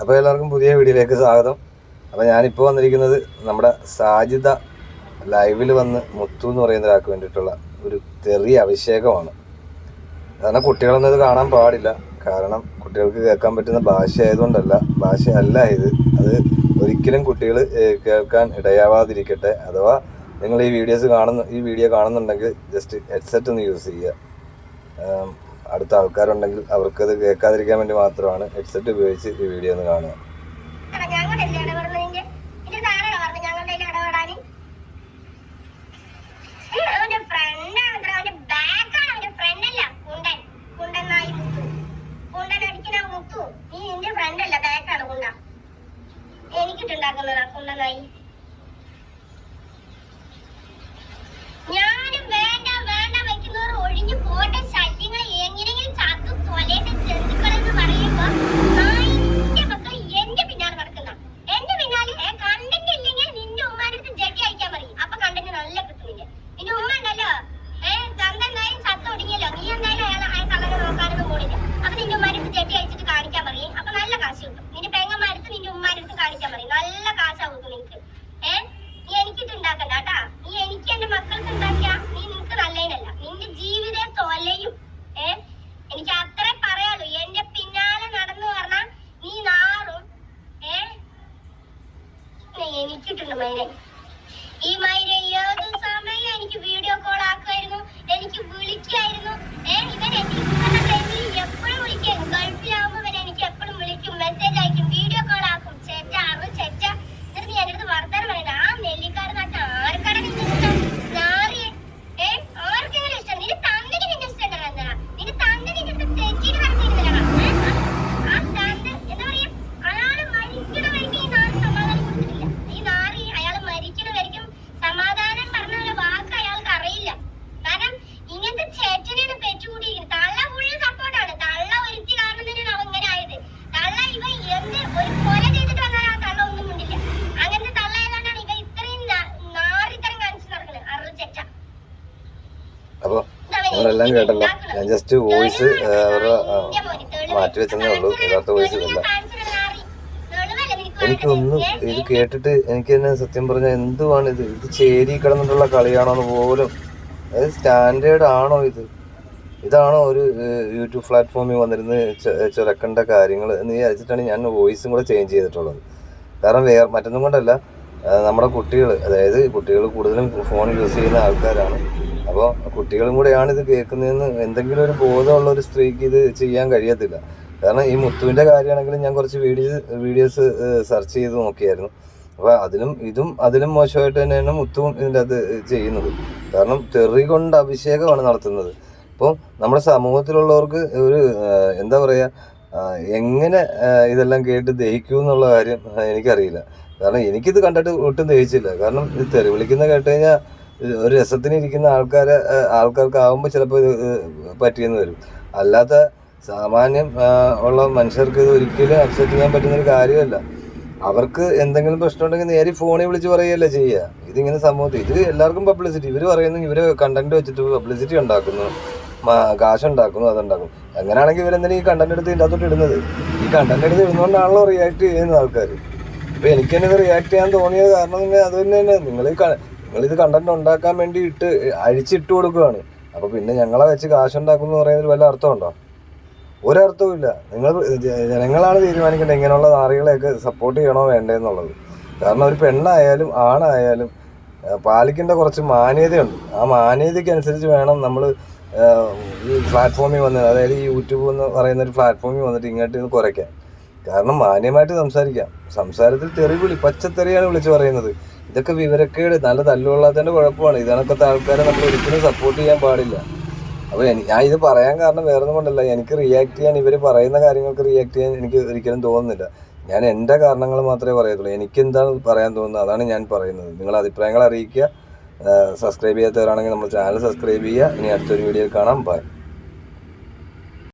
അപ്പോൾ എല്ലാവർക്കും പുതിയ വീഡിയോയിലേക്ക് സ്വാഗതം. അപ്പോൾ ഞാനിപ്പോൾ വന്നിരിക്കുന്നത് നമ്മുടെ സാജിത ലൈവിൽ വന്ന് മുത്തു എന്ന് പറയുന്ന ഒരാൾക്ക് വേണ്ടിയിട്ടുള്ള ഒരു തെറി അഭിഷേകമാണ്. കാരണം കുട്ടികളൊന്നും ഇത് കാണാൻ പാടില്ല. കാരണം കുട്ടികൾക്ക് കേൾക്കാൻ പറ്റുന്ന ഭാഷ ആയതുകൊണ്ടല്ല ഭാഷയല്ല ഇത്. അത് ഒരിക്കലും കുട്ടികൾ കേൾക്കാൻ ഇടയാവാതിരിക്കട്ടെ. അഥവാ നിങ്ങൾ ഈ വീഡിയോസ് കാണുന്ന ഈ വീഡിയോ കാണുന്നുണ്ടെങ്കിൽ ജസ്റ്റ് ഹെഡ്സെറ്റ് ഒന്ന് യൂസ് ചെയ്യുക. അടുത്ത ആൾക്കാരുണ്ടെങ്കിൽ അവർക്കത് കേൾക്കാതിരിക്കാൻ വേണ്ടി മാത്രമാണ് ഹെഡ്സെറ്റ് ഉപയോഗിച്ച് ഈ വീഡിയോ ഒന്ന് കാണുക. എനിക്കിട്ടുണ്ടാക്കുന്നതാ ഞങ്ങളല്ലേ നിങ്ങളെല്ലാം കേട്ടല്ലോ. ഞാൻ ജസ്റ്റ് വോയിസ് അവരുടെ മാറ്റി വെച്ചതേ ഉള്ളൂ. യഥാർത്ഥ വോയിസ് ഇതല്ല. എനിക്കൊന്നും ഇത് കേട്ടിട്ട് എനിക്ക് തന്നെ സത്യം പറഞ്ഞാൽ എന്തുവാണ് ഇത്? ഇത് ചേരി കിടന്നിട്ടുള്ള കളിയാണോ എന്ന് പോലും. അതായത് സ്റ്റാൻഡേർഡ് ആണോ ഇത്? ഇതാണോ ഒരു യൂട്യൂബ് പ്ലാറ്റ്ഫോമിൽ വന്നിരുന്ന് ചുരക്കേണ്ട കാര്യങ്ങൾ എന്ന് വിചാരിച്ചിട്ടാണ് ഞാൻ വോയിസും കൂടെ ചേഞ്ച് ചെയ്തിട്ടുള്ളത്. കാരണം വേറെ മറ്റൊന്നും കൊണ്ടല്ല. നമ്മുടെ കുട്ടികൾ അതായത് കുട്ടികൾ കൂടുതലും ഫോൺ യൂസ് ചെയ്യുന്ന ആൾക്കാരാണ്. അപ്പോൾ കുട്ടികളും കൂടെയാണ് ഇത് കേൾക്കുന്നതെന്ന് എന്തെങ്കിലും ഒരു ബോധമുള്ള ഒരു സ്ത്രീക്ക് ഇത് ചെയ്യാൻ കഴിയത്തില്ല. കാരണം ഈ മുത്തുവിന്റെ കാര്യമാണെങ്കിലും ഞാൻ കുറച്ച് വീഡിയോസ് വീഡിയോസ് സെർച്ച് ചെയ്ത് നോക്കിയായിരുന്നു. അപ്പോൾ അതിലും ഇതും അതിലും മോശമായിട്ട് തന്നെയാണ് മുത്തുവും ഇതിന്റെ അത് ചെയ്യുന്നത്. കാരണം തെറി കൊണ്ട് അഭിഷേകമാണ് നടത്തുന്നത്. അപ്പോൾ നമ്മുടെ സമൂഹത്തിലുള്ളവർക്ക് ഒരു എന്താ പറയുക എങ്ങനെ ഇതെല്ലാം കേട്ട് ദഹിക്കൂ എന്നുള്ള കാര്യം എനിക്കറിയില്ല. കാരണം എനിക്കിത് കണ്ടിട്ട് ഒട്ടും ദഹിച്ചില്ല. കാരണം ഇത് തെറി വിളിക്കുന്ന കേട്ട് കഴിഞ്ഞാൽ ഒരു രസത്തിന് ഇരിക്കുന്ന ആൾക്കാരെ ആൾക്കാർക്ക് ആൾക്കാർക്കാവുമ്പോൾ ചിലപ്പോൾ ഇത് പറ്റിയെന്ന് വരും. അല്ലാത്ത സാമാന്യം ഉള്ള മനുഷ്യർക്ക് ഇത് ഒരിക്കലും അക്സെപ്റ്റ് ചെയ്യാൻ പറ്റുന്ന ഒരു കാര്യമല്ല. അവർക്ക് എന്തെങ്കിലും പ്രശ്നം ഉണ്ടെങ്കിൽ നേരെ ഫോണിൽ വിളിച്ച് പറയുകയല്ല ചെയ്യുക. ഇതിങ്ങനെ സമൂഹത്തിൽ ഇത് എല്ലാവർക്കും പബ്ലിസിറ്റി ഇവർ പറയുന്നു ഇവർ കണ്ടന്റ് വെച്ചിട്ട് പബ്ലിസിറ്റി ഉണ്ടാക്കുന്നു കാശ് കാശുണ്ടാക്കുന്നു അതുണ്ടാക്കും അങ്ങനെയാണെങ്കിൽ ഇവരെന്തിനാ ഈ കണ്ടന്റ് എടുത്ത് ഇതിന്റെ അകത്തോട്ട് ഇടുന്നത്? ഈ കണ്ടന്റ് എടുത്ത് ഇടുന്നതുകൊണ്ടാണല്ലോ റിയാക്ട് ചെയ്യുന്ന ആൾക്കാർ അപ്പോൾ എനിക്ക് തന്നെ ഇത് റിയാക്ട് ചെയ്യാൻ തോന്നിയത് കാരണം അത് തന്നെ നിങ്ങൾ നിങ്ങളിത് കണ്ടന്റ് ഉണ്ടാക്കാൻ വേണ്ടി ഇട്ട് അഴിച്ചിട്ട് കൊടുക്കുകയാണ്. അപ്പൊ പിന്നെ ഞങ്ങളെ വെച്ച് കാശുണ്ടാക്കും എന്ന് പറയുന്നതിൽ വല്ല അർത്ഥമുണ്ടോ? ഒരർത്ഥവും ഇല്ല നിങ്ങൾ ജനങ്ങളാണ് തീരുമാനിക്കേണ്ടത് ഇങ്ങനെയുള്ള നാറികളെയൊക്കെ സപ്പോർട്ട് ചെയ്യണോ വേണ്ടതെന്നുള്ളത് കാരണം ഒരു പെണ്ണായാലും ആണായാലും പാലിക്കേണ്ട കുറച്ച് മാന്യതയുണ്ട്. ആ മാന്യതയ്ക്ക് അനുസരിച്ച് വേണം നമ്മൾ ഈ പ്ലാറ്റ്ഫോമിൽ വന്ന് അതായത് ഈ യൂട്യൂബ് എന്ന് പറയുന്ന ഒരു പ്ലാറ്റ്ഫോമിൽ വന്നിട്ട് ഇങ്ങോട്ട് ഇത് കുറയ്ക്കാൻ. കാരണം മാന്യമായിട്ട് സംസാരിക്കാം. സംസാരത്തിൽ തെറി വിളി പച്ചത്തെറിയാണ് വിളിച്ചു പറയുന്നത്. ഇതൊക്കെ വിവരക്കേട്. നല്ല തല്ലുകൊള്ളാത്തതിന്റെ കുഴപ്പമാണ്. ഇതിനൊക്കത്തെ ആൾക്കാരെ നമ്മൾ ഒരിക്കലും സപ്പോർട്ട് ചെയ്യാൻ പാടില്ല. അപ്പോൾ ഞാൻ ഇത് പറയാൻ കാരണം വേറെ ഒന്നും കൊണ്ടല്ല. എനിക്ക് റിയാക്ട് ചെയ്യാൻ ഇവർ പറയുന്ന കാര്യങ്ങൾക്ക് റിയാക്ട് ചെയ്യാൻ എനിക്ക് ഒരിക്കലും തോന്നുന്നില്ല. ഞാൻ എന്റെ കാരണങ്ങൾ മാത്രമേ പറയത്തുള്ളൂ. എനിക്ക് എന്താണ് പറയാൻ തോന്നുന്നത്? അതാണ് ഞാൻ പറയുന്നത്. നിങ്ങൾ അഭിപ്രായങ്ങൾ അറിയിക്കുക. സബ്സ്ക്രൈബ് ചെയ്യാത്തവരാണെങ്കിൽ നമ്മുടെ ചാനൽ സബ്സ്ക്രൈബ് ചെയ്യുക. ഇനി അടുത്തൊരു വീഡിയോയിൽ കാണാം. ബൈ